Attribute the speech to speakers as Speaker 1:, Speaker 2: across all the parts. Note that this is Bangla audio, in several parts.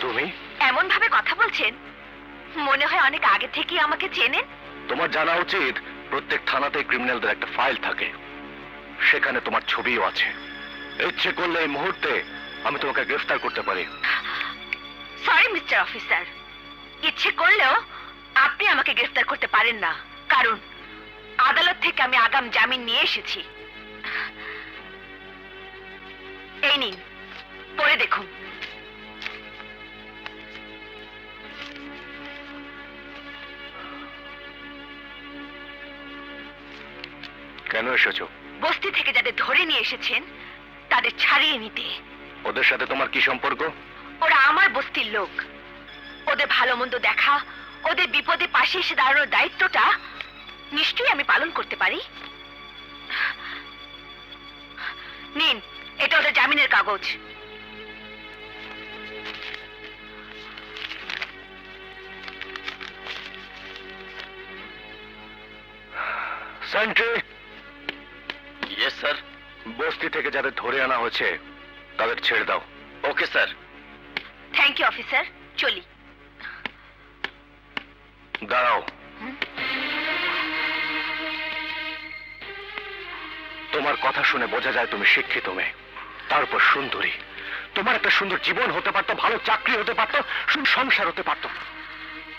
Speaker 1: তুমি?
Speaker 2: এমন ভাবে কথা বলছেন? মনে হয় অনেক আগে থেকেই আমাকে চেনেন।
Speaker 1: তোমার জানা উচিত প্রত্যেক থানাতে ক্রিমিনালদের একটা ফাইল থাকে। সেখানে তোমার ছবিও আছে। ইচ্ছে করলে এই মুহূর্তে আমি তোমাকে গ্রেফতার করতে পারি।
Speaker 2: সরি মিস্টার অফিসার ইচ্ছে করলেও আপনি আমাকে গ্রেফতার করতে পারেন না। কারণ আদালত থেকে আমি আগাম জামিন নিয়ে এসেছি। এই নিন পড়ে দেখুন।
Speaker 1: কেন এসেছ?
Speaker 2: বস্তি থেকে যাদের ধরে নিয়ে এসেছেন তাদের ছাড়িয়ে নিতে।
Speaker 1: ওদের সাথে তোমার কি সম্পর্ক?
Speaker 2: ওরা আমার বস্তির লোক। ওদের ভালো মন্দ দেখা ওদের বিপদে পাশে এসে দাঁড়ানোর দায়িত্বটা নিশ্চয়ই আমি পালন করতে পারি। নিন এটা ওদের জামিনের কাগজ।
Speaker 1: সেন্ট্রি
Speaker 3: ইয়েস স্যার
Speaker 1: বস্তি থেকে যাদের ধরে আনা হয়েছে তাদের ছেড়ে দাও।
Speaker 3: Okay sir
Speaker 2: thank you officer চলি।
Speaker 1: দাঁড়াও? তোমার কথা শুনে বোঝা যায় তুমি শিক্ষিত মেয়ে। তারপর সুন্দরী। তোমার একটা সুন্দর জীবন হতে পারতো ভালো চাকরি হতে পারতো সংসার হতে পারতো।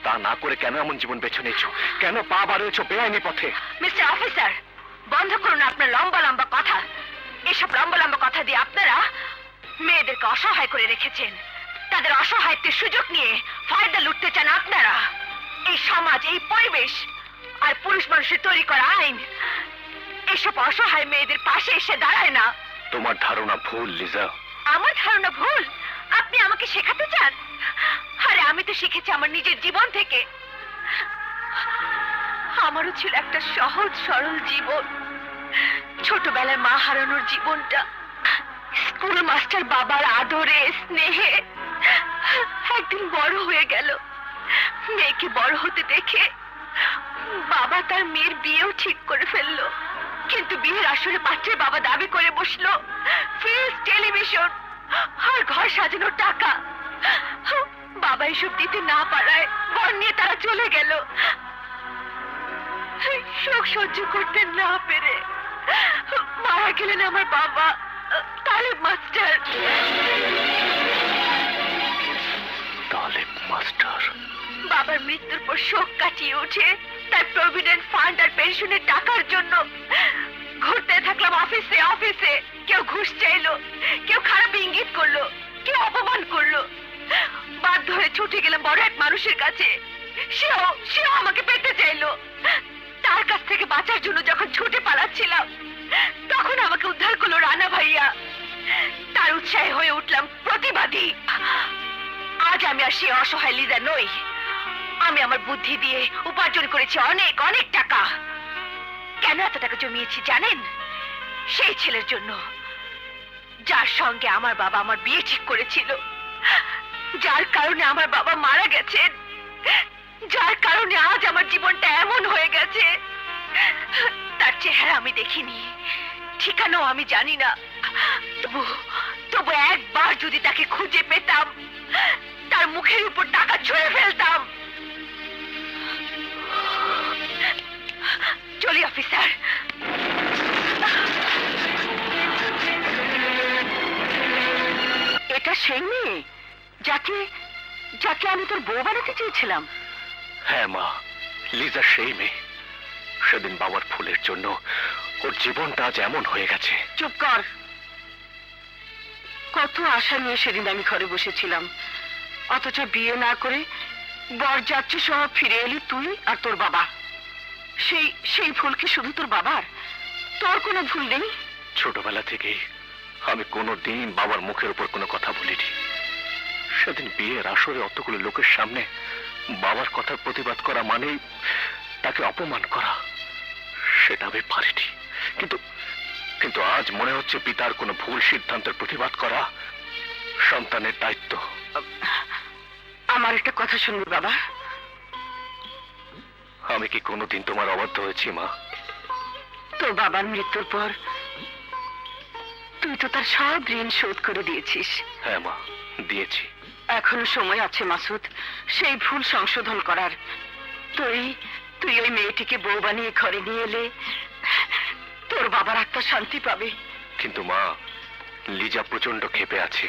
Speaker 1: তা না করে কেন এমন জীবন বেছে নিয়েছো? কেন পা বাড়িয়েছো বেআইনি পথে?
Speaker 2: মিস্টার অফিসার বন্ধ করুন আপনার লম্বা লম্বা কথা। এসব লম্বা লম্বা কথা দিয়ে আপনারা মেয়েদেরকে অসহায় করে রেখেছেন। তাদের অসহায়ত্বের সুযোগ নিয়ে ফায়দা লুটতে চান আপনারা। এই সমাজ এই পরিবেশ আর পুরুষ মানুষের তৈরি করা আইন এসব অসহায় মেয়েদের পাশে এসে দাঁড়ায় না।
Speaker 1: তোমার ধারণা ভুল লিজা।
Speaker 2: আমার ধারণা ভুল? আপনি আমাকে শেখাতে চান? আরে আমি তো শিখেছি আমার নিজের জীবন থেকে। আমারও ছিল একটা সহজ সরল জীবন। ছোটবেলায় মা হারানোর জীবনটা, স্কুল মাস্টার বাবার আদরে, স্নেহে একদিন বড় হয়ে গেল। মেয়েকে বড় হতে দেখে বাবা তার মেয়ের বিয়েও ঠিক করে ফেলল। কিন্তু বিয়ের আসরে পাত্রের বাবা দাবি করে বসল ফ্রিজ টেলিভিশন আর ঘর সাজানোর টাকা। বাবা এসব দিতে না পারায় বর নিয়ে তারা চলে গেল। শোক সহ্য করতে না পেরে মারা গেলেন আমার বাবা। তালেব মাস্টার।
Speaker 1: তাহলে মাস্টার?
Speaker 2: বাবার মৃত্যুর পর শোক কাটিয়ে উঠে তার প্রভিডেন্ট ফান্ড আর পেনশনের টাকার জন্য ঘুরতে থাকলাম অফিসে অফিসে। কেউ ঘুষ চাইলো কেউ খারাপ ইঙ্গিত করল কেউ অপমান করল। বাধ্য হয়ে ছুটে গেলাম বড় এক মানুষের কাছে। সেও সেও আমাকে পেতে চাইলো। কাছ থেকে বাঁচার জন্য যখন ছুটে পালাচ্ছিলাম, তখন আমাকে উদ্ধার করল রানা ভাইয়া। তার উৎসাহে হয়ে উঠলাম, প্রতিবাদী! আজ আমি আর সে অসহায় লিজা নই। আমি আমার বুদ্ধি দিয়ে উপার্জন করেছি অনেক অনেক টাকা। কেন এত টাকা জমিয়েছি জানেন? সেই ছেলের জন্য। যার সঙ্গে আমার বাবা আমার বিয়ে ঠিক করেছিল, যার কারণে আমার বাবা মারা গেছেন, যার কারণে আজ আমার জীবনটা এমন হয়ে গেছে। তার চেহারা আমি দেখিনি। ঠিকানাও আমি জানি না। তবু তবু একবার যদি তাকে খুঁজে পেতাম তার মুখের উপর টাকা ছুঁড়ে ফেলতাম। চলি অফিসার। এটা সেই মেয়ে যাকে যাকে আমি তোর বউ বানাতে চেয়েছিলাম।
Speaker 1: হ্যাঁ মা লিজা সেই মেয়ে। সেদিন বাবার ফুলের জন্য ওর জীবনটা আজ এমন হয়ে গেছে।
Speaker 2: চুপ কর। কত আশা নিয়ে সেদিন আমি ঘরে বসেছিলাম। অথচ বিয়ে না করে বরযাত্রী সহ ফিরে এলি তুই আর তোর বাবা। সেই সেই ভুল কি শুধু তোর বাবার? তোর কোনো ভুল নেই?
Speaker 1: ছোটবেলা থেকেই আমি কোনো দিন বাবার মুখের উপর কোনো কথা বলিনি। সেদিন বিয়ের আসরে অতগুলো লোকের সামনে বাবার কথার প্রতিবাদ করা মানেই তাকে অপমান করা। সেটা আমি পারিনি। কিন্তু কিন্তু আজ মনে হচ্ছে পিতার কোনো ভুল সিদ্ধান্তের প্রতিবাদ করা সন্তানের দায়িত্ব।
Speaker 2: আমার একটা কথা শুনবি বাবা।
Speaker 1: আমি কি কোনোদিন তোমার অবাধ্য হয়েছি মা?
Speaker 2: তোর বাবার মৃত্যুর পর তুই তো তার সব ঋণ শোধ করে দিয়েছিস।
Speaker 1: হ্যাঁ মা দিয়েছি।
Speaker 4: এখনও সময় আছে মাসুদ। সেই ভুল সংশোধন করার। তুই তুই ওই মেয়েটিকে বউ বানিয়ে ঘরে নিয়ে এলে তোর বাবার আত্মা শান্তি পাবে।
Speaker 5: কিন্তু মা লিজা প্রচণ্ড ক্ষেপে আছে।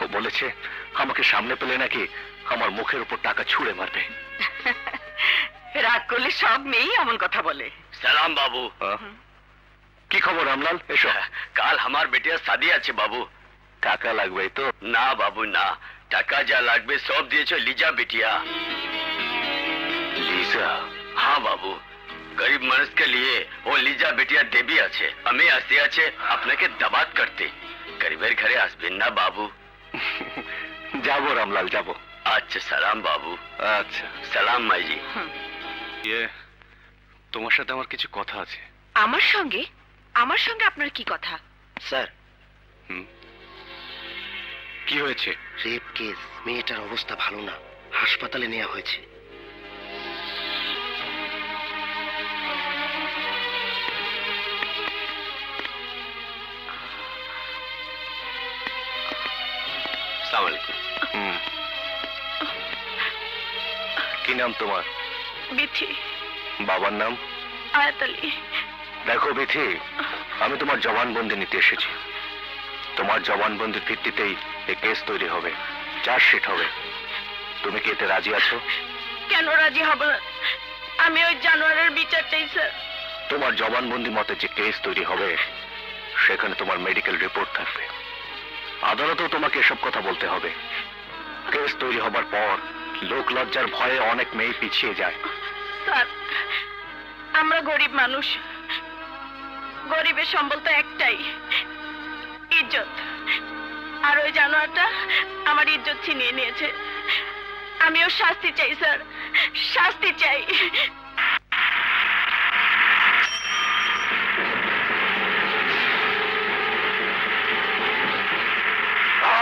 Speaker 5: ও বলেছে আমাকে সামনে পেলে নাকি আমার মুখের উপর টাকা ছুঁড়ে মারবে।
Speaker 4: রাগ করলে সব মেয়েই এমন কথা বলে।
Speaker 3: সালাম বাবু।
Speaker 5: কি খবর রামলাল? এসো।
Speaker 3: কাল আমার বেটিয়া সাদি আছে বাবু।
Speaker 5: টাকা লাগবে তো?
Speaker 3: না বাবু না। টাকা যা লাগবে সব দিয়েছ লিজা বেটিয়া।
Speaker 5: লিজা?
Speaker 3: হ্যাঁ বাবু গরিব মানুষকে লিয়ে ও লিজা বেটিয়া দেবী আছে আমি আসতে আছে আপনাকে দাবাত করতে গরিবের ঘরে আসবেন না বাবু
Speaker 5: যাব রামলাল যাব
Speaker 3: আচ্ছা সালাম বাবু
Speaker 5: আচ্ছা
Speaker 3: সালাম মাইজি
Speaker 5: তোমার সাথে আমার কিছু কথা আছে
Speaker 4: আমার সঙ্গে আমার সঙ্গে আপনার কি কথা
Speaker 6: স্যার
Speaker 5: কি হয়েছে?
Speaker 6: রেপ কেস মেয়েটার অবস্থা ভালো না। হাসপাতালে নেওয়া হয়েছে।
Speaker 3: সালাম আলাইকুম
Speaker 5: হুম। কি নাম তোমার?
Speaker 4: বিথি।
Speaker 5: বাবার নাম?
Speaker 4: আয়াতালি
Speaker 5: দেখো বিথি আমি তোমার জবানবন্দি নিতে এসেছি। তোমার জবানবন্দির ভিত্তিতেই এই কেস তৈরি হবে চার্জশিট হবে। তুমি কি এতে রাজি আছো?
Speaker 4: কেন রাজি হব? আমি ওই জানোয়ারের বিচার চাই স্যার।
Speaker 5: তোমার জবানবন্দি মতে যে কেস তৈরি হবে সেখানে তোমার মেডিকেল রিপোর্ট থাকবে। আদালতেও তোমাকে এসব কথা বলতে হবে। কেস তৈরি হবার পর লোক লজ্জার ভয়ে অনেক মেয়ে পিছিয়ে যায়।
Speaker 4: স্যার, আমরা গরিব মানুষ। গরিবের সম্বল তো একটাই, ইজ্জত। আর ওই জানোয়ারটা আমার ইজ্জত ছিনিয়ে নিয়েছে। আমিও শাস্তি চাই, স্যার, শাস্তি চাই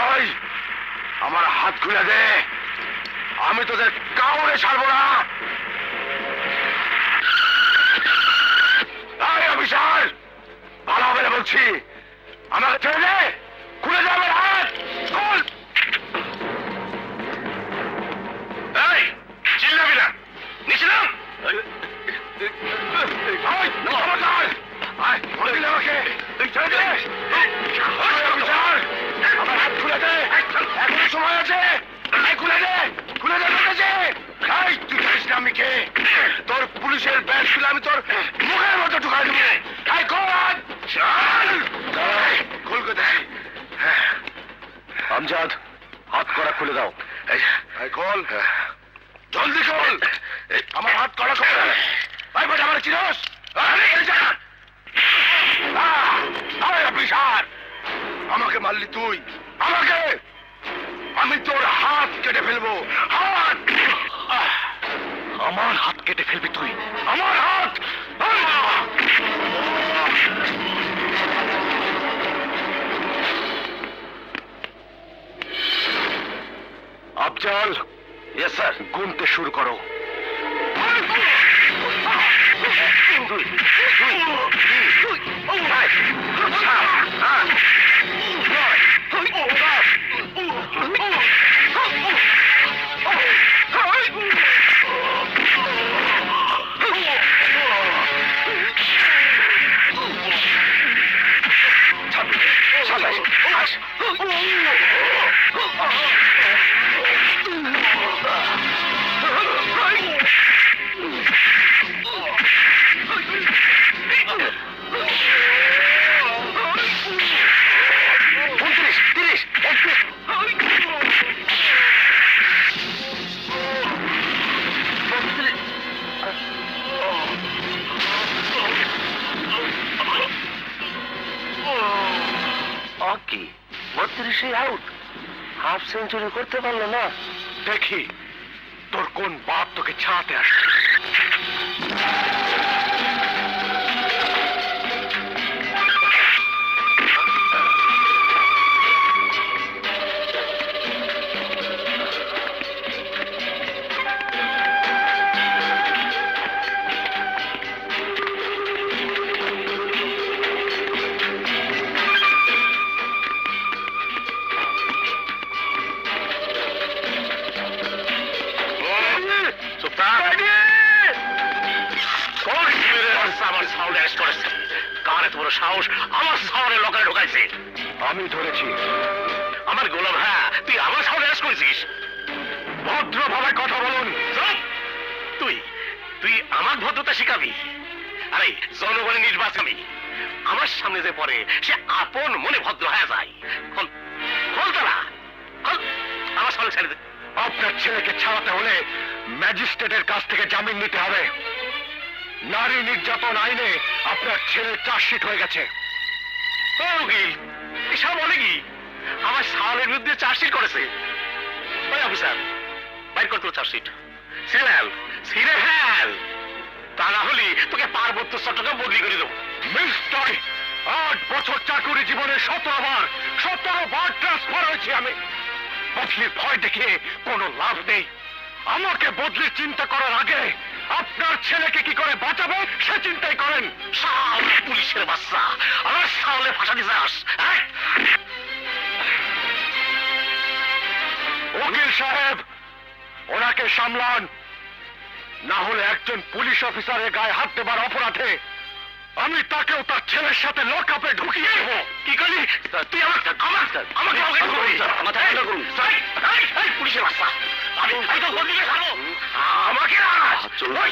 Speaker 5: আই আমার হাত খুলে দে আমি তোদের কাউরে ছাড়বো না অফিসার ভালো হবে বলছি আমাকে ছেড়ে দে খুলে দে আমার হাত খুল চিল্লাবি না হাত করা খুলে দাও। খোল। জলদি খোল। আমার হাত করা খোল। ভাই ভাই, আমার চিরস আমাকে মারলি তুই। আমাকে। আমি তোর হাত কেটে ফেলব। হাত। আমার হাত কেটে ফেলবি তুই। আমার আফজাল ইয়েস স্যার গুনতে শুরু করো উনত্রিশ
Speaker 6: অকি বত্রিশে আউট হাফ সেঞ্চুরি করতে পারল না।
Speaker 5: দেখি, তোর কোন বাপ তোকে ছাড়াতে আসছে
Speaker 7: আমার সাউন্ডের লোকালে ঢোকাইছে।
Speaker 8: আমি ধরেছি।
Speaker 7: আমার গোলাম হ্যাঁ তুই আমার সাউন্ড অ্যারেস্ট করেছিস।
Speaker 8: ভদ্রভাবে কথা বলুন।
Speaker 7: তুই তুই আমার ভদ্রতা শিখাবি। আরে জনগণের নির্বাচনী। আমার সামনে যে পড়ে সে আপন মনে ভদ্র হয়ে যায়। খোল খোল তারা খোল আমার সামনে ছেড়ে দে।
Speaker 8: আপনার ছেলেকে ছাড়াতে হলে ম্যাজিস্ট্রেটের কাছ থেকে জামিন নিতে হবে। নারী নির্যাতন আইনে আপনার ছেলের চার্জশিট হয়ে গেছে।
Speaker 7: এসব বলে কি? আমার সাওয়ালের বিরুদ্ধে চার্জশিট করেছে। ওই অফিসার, বাইর চার্জশিট। Serial serial! তা না হলে তোকে পার্বত্য চট্টগ্রাম বদলি করে দেবো।
Speaker 8: মিস্টার, আট বছর চাকুরি জীবনে সতেরো বার সতেরো বার ট্রান্সফার হয়েছি আমি। বদলির ভয় দেখে কোনো লাভ নেই। আমাকে বদলির চিন্তা করার আগে আপনার ছেলেকে কি করে বাঁচাবে সে চিন্তাই করেন।
Speaker 7: সাওলে পুলিশের বাচ্চা। আমার ফাঁসা দিতে আস হ্যাঁ?
Speaker 8: উকিল সাহেব ওনাকে সামলান। না হলে একজন পুলিশ অফিসারের গায়ে হাত দেবার অপরাধে আমি তাকেও তার ছেলের সাথে লকআপে ঢুকিয়ে দেবো।
Speaker 7: কি করলি? তুই আমাকে আমাকে এই, পুলিশের বাচ্চা। আমি তো বদলিকে ছাড়বো আমাকে। ওই,